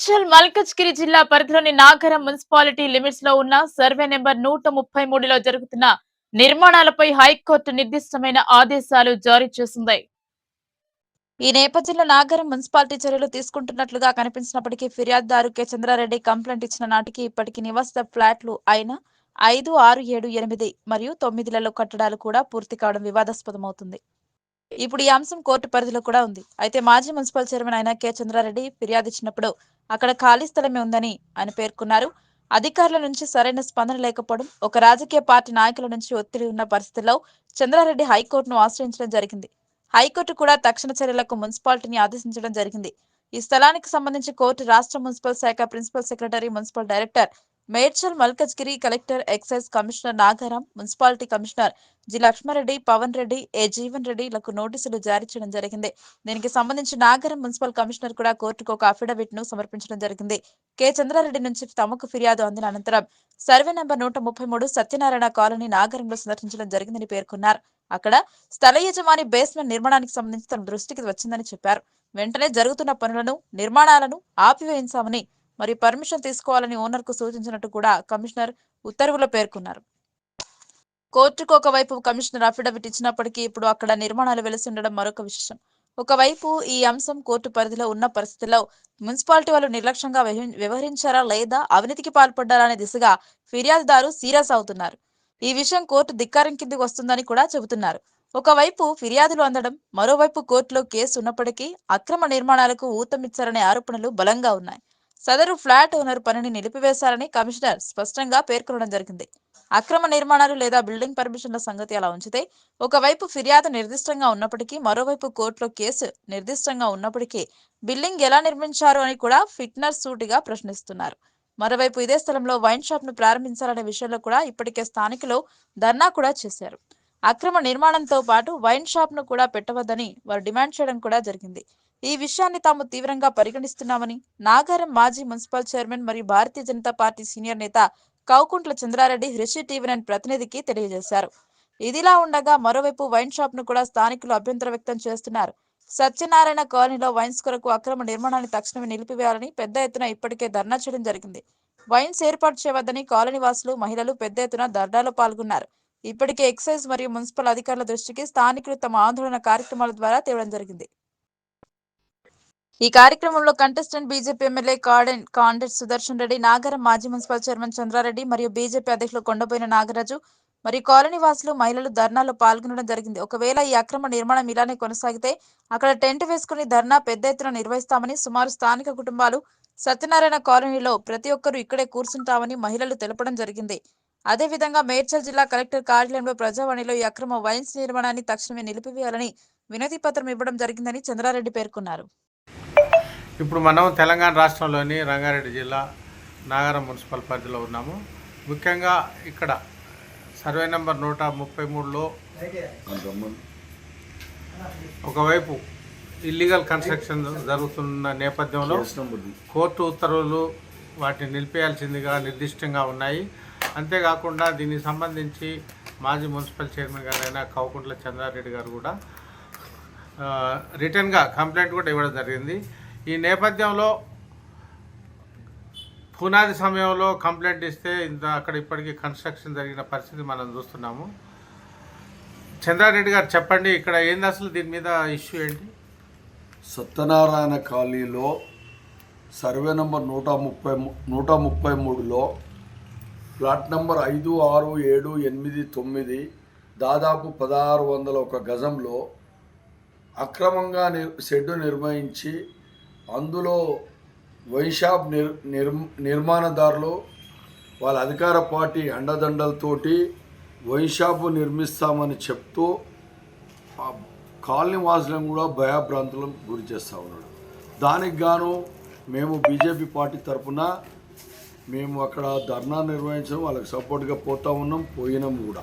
మేడ్చల్ మల్కజ్గిరి జిల్లా పరిధిలోని నాగరం మున్సిపాలిటీ లిమిట్స్లో ఉన్న సర్వే నెంబర్ నూట ముప్పై మూడులో జరుగుతున్న నిర్మాణాలపై హైకోర్టు నిర్దిష్టమైన ఆదేశాలు జారీ చేసింది. ఈ నేపథ్యంలో నాగరం మున్సిపాలిటీ చర్యలు తీసుకుంటున్నట్లుగా కనిపించినప్పటికీ ఫిర్యాదుదారు కె. చంద్రారెడ్డి కంప్లైంట్ ఇచ్చిన నాటికి ఇప్పటికి నివాస ఫ్లాట్లు అయిన ఐదు ఆరు ఏడు ఎనిమిది మరియు తొమ్మిదిలలో కట్టడాలు కూడా పూర్తి కావడం వివాదాస్పదమవుతుంది. ఇప్పుడు ఈ అంశం కోర్టు పరిధిలో కూడా ఉంది. అయితే మాజీ మున్సిపల్ చైర్మన్ అయిన కె. చంద్రారెడ్డి ఫిర్యాదు ఇచ్చినప్పుడు అక్కడ ఖాళీ స్థలమే ఉందని ఆయన పేర్కొన్నారు. అధికారుల నుంచి సరైన స్పందన లేకపోవడం ఒక రాజకీయ పార్టీ నాయకుల నుంచి ఒత్తిడి ఉన్న పరిస్థితుల్లో చంద్రారెడ్డి హైకోర్టును ఆశ్రయించడం జరిగింది. హైకోర్టు కూడా తక్షణ చర్యలకు మున్సిపాలిటీని ఆదేశించడం జరిగింది. ఈ స్థలానికి సంబంధించి కోర్టు రాష్ట్ర మున్సిపల్ శాఖ principal secretary municipal director Medchal Malkajgiri collector excise commissioner Nagaram municipality commissioner G. Lakshma Reddy Pavan Reddy A. Jeevan రెడ్డిలకు నోటీసులు జారీ చేయడం జరిగింది. దీనికి సంబంధించి నాగారం మున్సిపల్ కమిషనర్ కూడా కోర్టుకు ఒక అఫిడవిట్ను సమర్పించడం జరిగింది. కె. చంద్రారెడ్డి నుంచి తమకు ఫిర్యాదు అందిన అనంతరం సర్వే నెంబర్ నూట ముప్పై మూడు సత్యనారాయణ కాలనీ నాగరంలో సందర్శించడం జరిగిందని పేర్కొన్నారు. అక్కడ స్థల యజమాని బేస్మెంట్ నిర్మాణానికి సంబంధించి తన దృష్టికి వచ్చిందని చెప్పారు. వెంటనే జరుగుతున్న పనులను నిర్మాణాలను ఆపివేయించామని మరియు పర్మిషన్ తీసుకోవాలని ఓనర్కు సూచించినట్టు కూడా కమిషనర్ ఉత్తర్వులో పేర్కొన్నారు. కోర్టుకు ఒకవైపు కమిషనర్ అఫిడవిట్ ఇచ్చినప్పటికీ ఇప్పుడు అక్కడ నిర్మాణాలు వెలిసి ఉండడం మరొక విశేషం. ఒకవైపు ఈ అంశం కోర్టు పరిధిలో ఉన్న పరిస్థితుల్లో మున్సిపాలిటీ వాళ్ళు నిర్లక్ష్యంగా వ్యవహరించారా లేదా అవినీతికి పాల్పడ్డారా అనే దిశగా ఫిర్యాదుదారు సీరియస్ అవుతున్నారు. ఈ విషయం కోర్టు ధిక్కారం కిందికి వస్తుందని కూడా చెబుతున్నారు. ఒకవైపు ఫిర్యాదులు అందడం మరోవైపు కోర్టులో కేసు ఉన్నప్పటికీ అక్రమ నిర్మాణాలకు ఊతమిచ్చారనే ఆరోపణలు బలంగా ఉన్నాయి. సదరు ఫ్లాట్ ఓనర్ పనిని నిలిపివేశారని కమిషనర్ స్పష్టంగా పేర్కొనడం జరిగింది. అక్రమ నిర్మాణాలు లేదా బిల్డింగ్ పర్మిషన్ల సంగతి అలా ఉంచితే ఒకవైపు ఫిర్యాదు నిర్దిష్టంగా ఉన్నప్పటికీ మరోవైపు కోర్టులో కేసు నిర్దిష్టంగా ఉన్నప్పటికీ బిల్డింగ్ ఎలా నిర్మించారు అని కూడా ఫిట్నర్ సూటిగా ప్రశ్నిస్తున్నారు. మరోవైపు ఇదే స్థలంలో వైన్ షాప్ను ప్రారంభించాలనే విషయంలో కూడా ఇప్పటికే స్థానికులు ధర్నా కూడా చేశారు. అక్రమ నిర్మాణంతో పాటు వైన్ షాప్ను కూడా పెట్టవద్దని వారు డిమాండ్ చేయడం కూడా జరిగింది. ఈ విషయాన్ని తాము తీవ్రంగా పరిగణిస్తున్నామని నాగారం మాజీ మున్సిపల్ చైర్మన్ మరియు భారతీయ జనతా పార్టీ సీనియర్ నేత కౌకుంట్ల చంద్రారెడ్డి హృషి టీవీ నైన్ ప్రతినిధికి తెలియజేశారు. ఇదిలా ఉండగా మరోవైపు వైన్ షాప్ను కూడా స్థానికులు అభ్యంతరం వ్యక్తం చేస్తున్నారు. సత్యనారాయణ కాలనీలో వైన్స్ కొరకు అక్రమ నిర్మాణాన్ని తక్షణమే నిలిపివేయాలని పెద్ద ఎత్తున ఇప్పటికే ధర్నా చేయడం జరిగింది. వైన్స్ ఏర్పాటు చేయవద్దని కాలనీ వాసులు మహిళలు పెద్ద ఎత్తున ధర్నాలో పాల్గొన్నారు. ఇప్పటికే ఎక్సైజ్ మరియు మున్సిపల్ అధికారుల దృష్టికి స్థానికులు తమ ఆందోళన కార్యక్రమాల ద్వారా తేవడం జరిగింది. ఈ కార్యక్రమంలో కంటెస్టెంట్ బీజేపీ ఎమ్మెల్యే కాడెన్ కాండెట్ సుదర్శన్ రెడ్డి నాగరం మాజీ మున్సిపల్ చైర్మన్ చంద్రారెడ్డి మరియు బీజేపీ అధ్యక్షులు కొండపోయిన నాగరాజు మరియు కాలనీ వాసులు మహిళలు ధర్నాలో పాల్గొనడం జరిగింది. ఒకవేళ ఈ అక్రమ నిర్మాణం ఇలానే కొనసాగితే అక్కడ టెంట్ వేసుకుని ధర్నా పెద్ద ఎత్తున నిర్వహిస్తామని సుమారు స్థానిక కుటుంబాలు సత్యనారాయణ కాలనీలో ప్రతి ఒక్కరూ ఇక్కడే కూర్చుంటామని మహిళలు తెలపడం జరిగింది. అదేవిధంగా మేడ్చల్ జిల్లా కలెక్టర్ కార్యాలయంలో ప్రజావాణిలో ఈ అక్రమ వైన్స్ నిర్మాణాన్ని తక్షణమే నిలిపివేయాలని వినతి పత్రం ఇవ్వడం జరిగిందని చంద్రారెడ్డి పేర్కొన్నారు. ఇప్పుడు మనం తెలంగాణ రాష్ట్రంలోని రంగారెడ్డి జిల్లా నాగరం మున్సిపల్ పరిధిలో ఉన్నాము. ముఖ్యంగా ఇక్కడ సర్వే నెంబర్ నూట ముప్పై మూడులో ఒకవైపు ఇల్లీగల్ కన్స్ట్రక్షన్ జరుగుతున్న నేపథ్యంలో కోర్టు ఉత్తర్వులు వాటిని నిలిపేయాల్సిందిగా నిర్దిష్టంగా ఉన్నాయి. అంతేకాకుండా దీనికి సంబంధించి మాజీ మున్సిపల్ చైర్మన్ గారైన కౌకుంట్ల చంద్రారెడ్డి గారు కూడా రిటర్న్గా కంప్లైంట్ కూడా ఇవ్వడం జరిగింది. ఈ నేపథ్యంలో పునాది సమయంలో కంప్లైంట్ ఇస్తే ఇంత అక్కడ ఇప్పటికీ కన్స్ట్రక్షన్ జరిగిన పరిస్థితి మనం చూస్తున్నాము. చంద్రారెడ్డి గారు చెప్పండి ఇక్కడ ఏంది అసలు దీని మీద ఇష్యూ ఏంటి? సత్యనారాయణ కాలనీలో సర్వే నంబర్ నూట ముప్పై నూట ముప్పై మూడులో ప్లాట్ నంబర్ ఐదు ఆరు ఏడు ఎనిమిది తొమ్మిది దాదాపు పదహారు వందల ఒక గజంలో అక్రమంగా నిర్ షెడ్డు నిర్మించి అందులో వైషాప్ నిర్ నిర్ నిర్మాణదారులు వాళ్ళ అధికార పార్టీ అండదండలతోటి వైన్ నిర్మిస్తామని చెప్తూ కాలనీ వాసులను కూడా భయాభ్రాంతులకు గురి చేస్తూ ఉన్నాడు. దానికి గాను మేము బీజేపీ పార్టీ తరఫున మేము అక్కడ ధర్నా నిర్వహించడం వాళ్ళకి సపోర్ట్గా పోతా ఉన్నాం పోయినాం కూడా.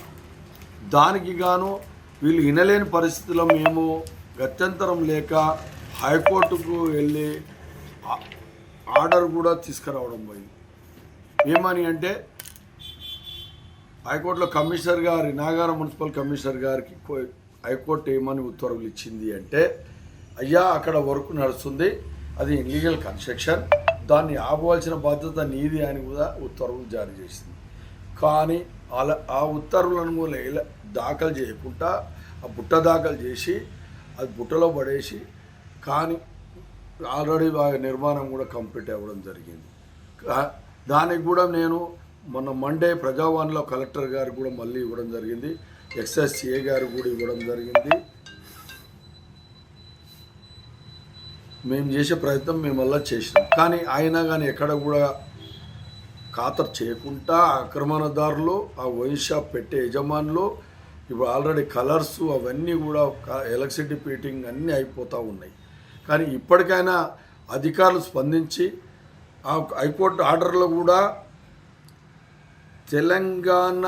దానికి గాను వీళ్ళు వినలేని పరిస్థితిలో మేము గత్యంతరం లేక హైకోర్టుకు వెళ్ళి ఆర్డర్ కూడా తీసుకురావడం పోయింది. ఏమని అంటే హైకోర్టులో కమిషనర్ గారి నాగారం మున్సిపల్ కమిషనర్ గారికి హైకోర్టు ఏమని ఉత్తర్వులు ఇచ్చింది అంటే అయ్యా అక్కడ వర్క్ నడుస్తుంది అది ఇల్లీగల్ కన్స్ట్రక్షన్ దాన్ని ఆపవలసిన బాధ్యత నీది అని కూడా ఉత్తర్వులు జారీ చేసింది. కానీ అలా ఆ ఉత్తర్వులను కూడా ఇలా దాఖలు చేయకుండా ఆ బుట్ట దాఖలు చేసి అది బుట్టలో పడేసి కానీ ఆల్రెడీ బాగా నిర్మాణం కూడా కంప్లీట్ అవ్వడం జరిగింది. దానికి కూడా నేను మొన్న మండే ప్రజావాణిలో కలెక్టర్ గారు కూడా మళ్ళీ ఇవ్వడం జరిగింది. ఎక్సైజ్ సిఏ గారు కూడా ఇవ్వడం జరిగింది. మేము చేసే ప్రయత్నం మేము వల్ల చేసినాం. కానీ అయినా కానీ ఎక్కడ కూడా ఖాతరు చేయకుండా ఆక్రమణదారులు ఆ వైన్ షాప్ పెట్టే యజమానులు ఇప్పుడు ఆల్రెడీ కలర్స్ అవన్నీ కూడా ఎలక్ట్రిసిటీ పీటింగ్ అన్నీ అయిపోతూ ఉన్నాయి. కానీ ఇప్పటికైనా అధికారులు స్పందించి ఆ హైకోర్టు ఆర్డర్లో కూడా తెలంగాణ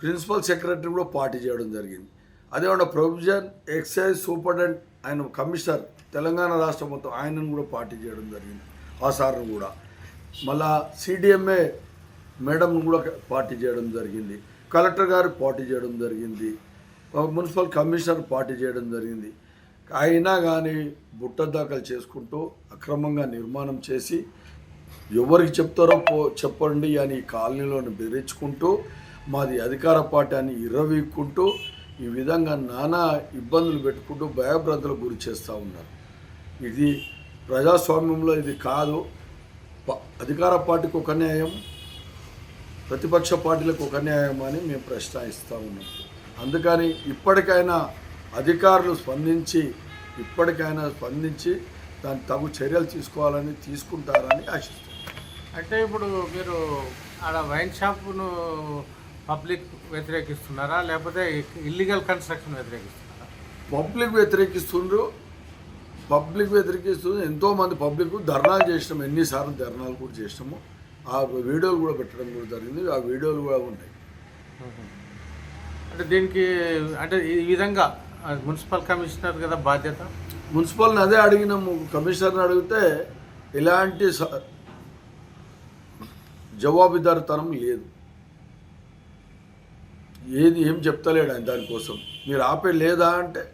ప్రిన్సిపల్ సెక్రటరీ కూడా పార్టీ చేయడం జరిగింది. అదేవిధంగా ప్రొవిజన్ ఎక్సైజ్ సూపరింటెండెంట్ ఆయన కమిషనర్ తెలంగాణ రాష్ట్రం మొత్తం ఆయనను కూడా పార్టీ చేయడం జరిగింది. ఆ సార్ను కూడా. మళ్ళా సిడిఎంఏ మేడంను కూడా పార్టీ చేయడం జరిగింది. కలెక్టర్ గారు పార్టీ చేయడం జరిగింది. మున్సిపల్ కమిషనర్ పార్టీ చేయడం జరిగింది. అయినా కానీ బుట్ట దాఖలు చేసుకుంటూ అక్రమంగా నిర్మాణం చేసి ఎవరికి చెప్తారో పో చెప్పండి అని కాలనీలోని బెదిరించుకుంటూ మాది అధికార పార్టీ అని ఇర్రవీక్కుంటూ ఈ విధంగా నానా ఇబ్బందులు పెట్టుకుంటూ భయభ్రాంతులకు గురి చేస్తూ ఉన్నారు. ఇది ప్రజాస్వామ్యంలో ఇది కాదు. అధికార పార్టీకి ఒక న్యాయం ప్రతిపక్ష పార్టీలకు ఒక న్యాయం అని మేము ప్రశ్నిస్తూ ఉన్నాం. అందుకని ఇప్పటికైనా అధికారులు స్పందించి ఇప్పటికైనా స్పందించి దాని తగు చర్యలు తీసుకోవాలని తీసుకుంటారని ఆశిస్తున్నాం. అంటే ఇప్పుడు మీరు ఆడ వైన్ షాప్ను పబ్లిక్ వ్యతిరేకిస్తున్నారా? లేకపోతే ఇల్లీగల్ కన్స్ట్రక్షన్ వ్యతిరేకిస్తున్నారా? పబ్లిక్ వ్యతిరేకిస్తుండ్రు. పబ్లిక్ వ్యతిరేకిస్తుంది ఎంతోమంది పబ్లిక్ ధర్నాలు చేసినాం ఎన్నిసార్లు ధర్నాలు కూడా చేసినాము. ఆ వీడియోలు కూడా పెట్టడం కూడా జరిగింది ఆ వీడియోలు కూడా ఉన్నాయి. అంటే దీనికి అంటే ఈ విధంగా మున్సిపల్ కమిషనర్ కదా బాధ్యత? మున్సిపల్ని అదే అడిగినాము కమిషనర్ని అడిగితే ఎలాంటి స- జవాబుదారితనం లేదు. ఏది ఏం చెప్తలేడు ఆయన దానికోసం. మీరు ఆపే లేదా అంటే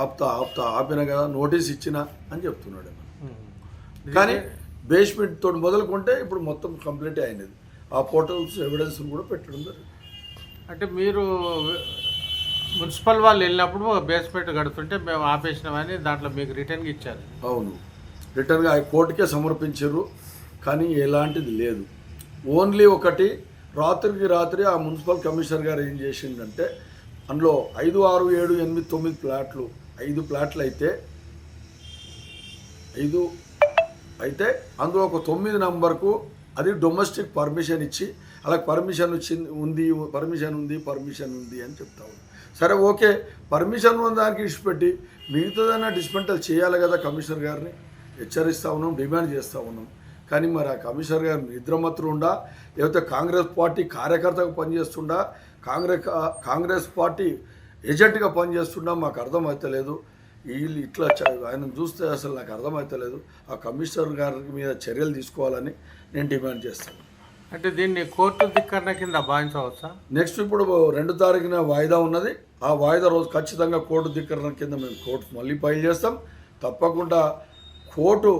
ఆపుతా ఆపుతా ఆపిన కదా నోటీస్ ఇచ్చినా అని చెప్తున్నాడు. కానీ బేస్మెంట్ తోటి మొదలుకుంటే ఇప్పుడు మొత్తం కంప్లీట్ అయినది. ఆ పోర్టల్స్ ఎవిడెన్స్ కూడా పెట్టడం జరిగింది. అంటే మీరు మున్సిపల్ వాళ్ళు వెళ్ళినప్పుడు బేస్మెంట్ కడుతుంటే మేము ఆపేసినామని దాంట్లో మీకు రిటర్న్గా ఇచ్చారు. అవును. రిటర్న్గా ఆ కోర్టుకే సమర్పించారు కానీ ఎలాంటిది లేదు. ఓన్లీ ఒకటి రాత్రికి రాత్రి ఆ మున్సిపల్ కమిషనర్ గారు ఏం చేసిందంటే అందులో ఐదు ఆరు ఏడు ఎనిమిది తొమ్మిది ప్లాట్లు ఐదు ప్లాట్లు అయితే ఐదు అయితే అందులో ఒక తొమ్మిది నంబర్కు అది డొమెస్టిక్ పర్మిషన్ ఇచ్చి అలా పర్మిషన్ వచ్చింది ఉంది పర్మిషన్ ఉంది పర్మిషన్ ఉంది అని చెప్తా సరే ఓకే పర్మిషన్ ఉన్న దానికి ఇచ్చిపెట్టి మిగతాదైనా డిస్మెంటల్ చేయాలి కదా కమిషనర్ గారిని. హెచ్చరిస్తూ ఉన్నాం డిమాండ్ చేస్తూ ఉన్నాం. కానీ మరి ఆ కమిషనర్ గారు నిద్రమత్రు ఉండా లేకపోతే కాంగ్రెస్ పార్టీ కార్యకర్తకు పనిచేస్తుండా కాంగ్రెస్ కాంగ్రెస్ పార్టీ ఏజెంట్గా పనిచేస్తుండా మాకు అర్థమవుతలేదు వీళ్ళు ఇట్లా ఆయన చూస్తే అసలు నాకు అర్థమవుతలేదు ఆ కమిషనర్ గారి మీద చర్యలు తీసుకోవాలని నేను డిమాండ్ చేస్తాను. అంటే దీన్ని కోర్టు ధిక్కరణ కింద భావించవచ్చా? నెక్స్ట్ ఇప్పుడు రెండు తారీఖున వాయిదా ఉన్నది. ఆ వాయిదా రోజు ఖచ్చితంగా కోర్టు ధిక్కరణ కింద మేము కోర్టు మళ్ళీ ఫైల్ చేస్తాం. తప్పకుండా కోర్టు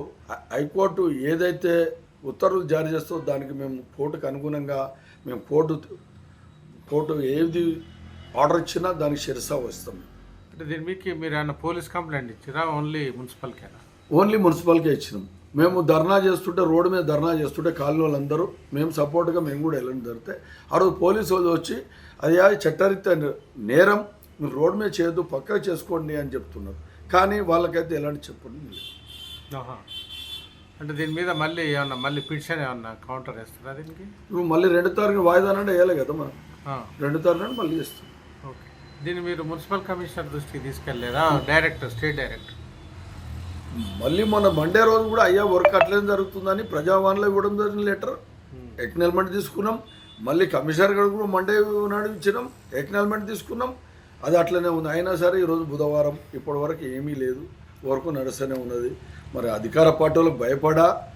హైకోర్టు ఏదైతే ఉత్తర్వులు జారీ చేస్తో దానికి మేము కోర్టుకు అనుగుణంగా మేము కోర్టు కోర్టు ఏది ఆర్డర్ ఇచ్చినా దానికి శిరసా వస్తాం. అంటే దీని మీకు మీరు ఏమైనా పోలీస్ కంప్లైంట్ ఇచ్చిరా? ఓన్లీ మున్సిపల్కేనా? ఓన్లీ మున్సిపల్కే ఇచ్చినాం. మేము ధర్నా చేస్తుంటే రోడ్డు మీద ధర్నా చేస్తుంటే కాలనీ వాళ్ళందరూ మేము సపోర్ట్గా మేము కూడా వెళ్ళడం జరిగితే ఆ రోజు పోలీసు వాళ్ళు వచ్చి అది చట్టరీత్యా నేరం మీరు రోడ్డు మీద చేయొద్దు పక్కకు చేసుకోండి అని చెప్తున్నారు. కానీ వాళ్ళకైతే ఎలాంటి చెప్పండి. అంటే దీని మీద మళ్ళీ ఏమన్నా మళ్ళీ పిటిషన్ ఏమన్నా కౌంటర్ వేస్తారా దీనికి? ఇప్పుడు మళ్ళీ రెండు తారీఖు వాయిదా అంటే వేయాలి కదా మనం. రెండు తారీఖు మళ్ళీ ఇస్తాం ఓకే. దీన్ని మీరు మున్సిపల్ కమిషనర్ దృష్టికి తీసుకెళ్ళలేదా డైరెక్ట్ స్టేట్ డైరెక్ట్ మళ్ళీ మొన్న మండే రోజు కూడా అయ్యా వర్క్ అట్లనే జరుగుతుందని ప్రజావాణిలో ఇవ్వడం జరిగిన లెటర్. ఎక్నాల్మెంట్ తీసుకున్నాం. మళ్ళీ కమిషనర్ గారు కూడా మండే నాడు ఇచ్చినాం. ఎక్నాల్మెంట్ తీసుకున్నాం. అది అట్లనే ఉంది. అయినా సరే ఈరోజు బుధవారం ఇప్పటి వరకు ఏమీ లేదు. వర్క్ నడుస్తూనే ఉన్నది. మరి అధికార పార్టీ వాళ్ళకి భయపడా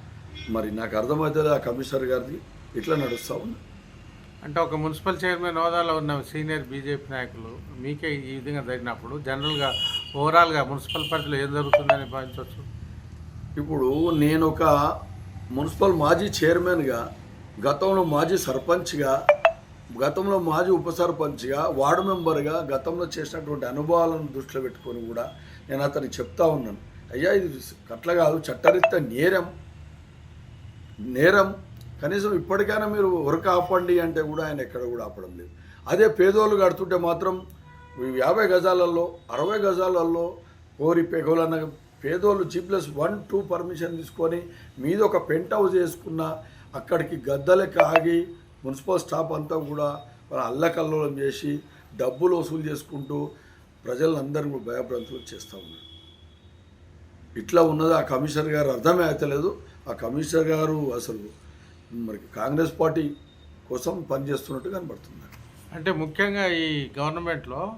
మరి నాకు అర్థమవుతుంది ఆ కమిషనర్ గారిది. ఇట్లా నడుస్తూ ఉంది. అంటే ఒక మున్సిపల్ చైర్మన్ హోదాలో ఉన్న సీనియర్ బీజేపీ నాయకులు మీకే ఈ విధంగా జరిగినప్పుడు జనరల్గా ఓవరాల్గా మున్సిపల్ పరిధిలో ఏం జరుగుతుందని భావించవచ్చు? ఇప్పుడు నేను ఒక మున్సిపల్ మాజీ చైర్మన్గా గతంలో మాజీ సర్పంచ్గా గతంలో మాజీ ఉప సర్పంచ్గా వార్డు మెంబర్గా గతంలో చేసినటువంటి అనుభవాలను దృష్టిలో పెట్టుకొని కూడా నేను అతనికి చెప్తా ఉన్నాను. అయ్యా ఇది కట్ల కాదు చట్టరీత్యా నేరం. నేరం కనీసం ఇప్పటికైనా మీరు ఉరక ఆపండి అంటే కూడా ఆయన ఎక్కడ కూడా ఆపడం లేదు. అదే పేదోళ్ళు కడుతుంటే మాత్రం యాభై గజాలలో అరవై గజాలలో కోరి పెగోలన్న పేదోళ్ళు G plus one two permission తీసుకొని మీద ఒక పెంట్ హౌస్ వేసుకున్న అక్కడికి గద్దలకి ఆగి మున్సిపల్ స్టాఫ్ అంతా కూడా వాళ్ళ అల్లకల్లోలం చేసి డబ్బులు వసూలు చేసుకుంటూ ప్రజలందరూ కూడా భయభ్రాంతులు చేస్తూ ఉన్నారు. ఇట్లా ఉన్నది ఆ కమిషనర్ గారు అర్థమే అవుతలేదు ఆ కమిషనర్ గారు అసలు మరి కాంగ్రెస్ పార్టీ కోసం పనిచేస్తున్నట్టు కనబడుతుంది. అంటే ముఖ్యంగా ఈ గవర్నమెంట్లో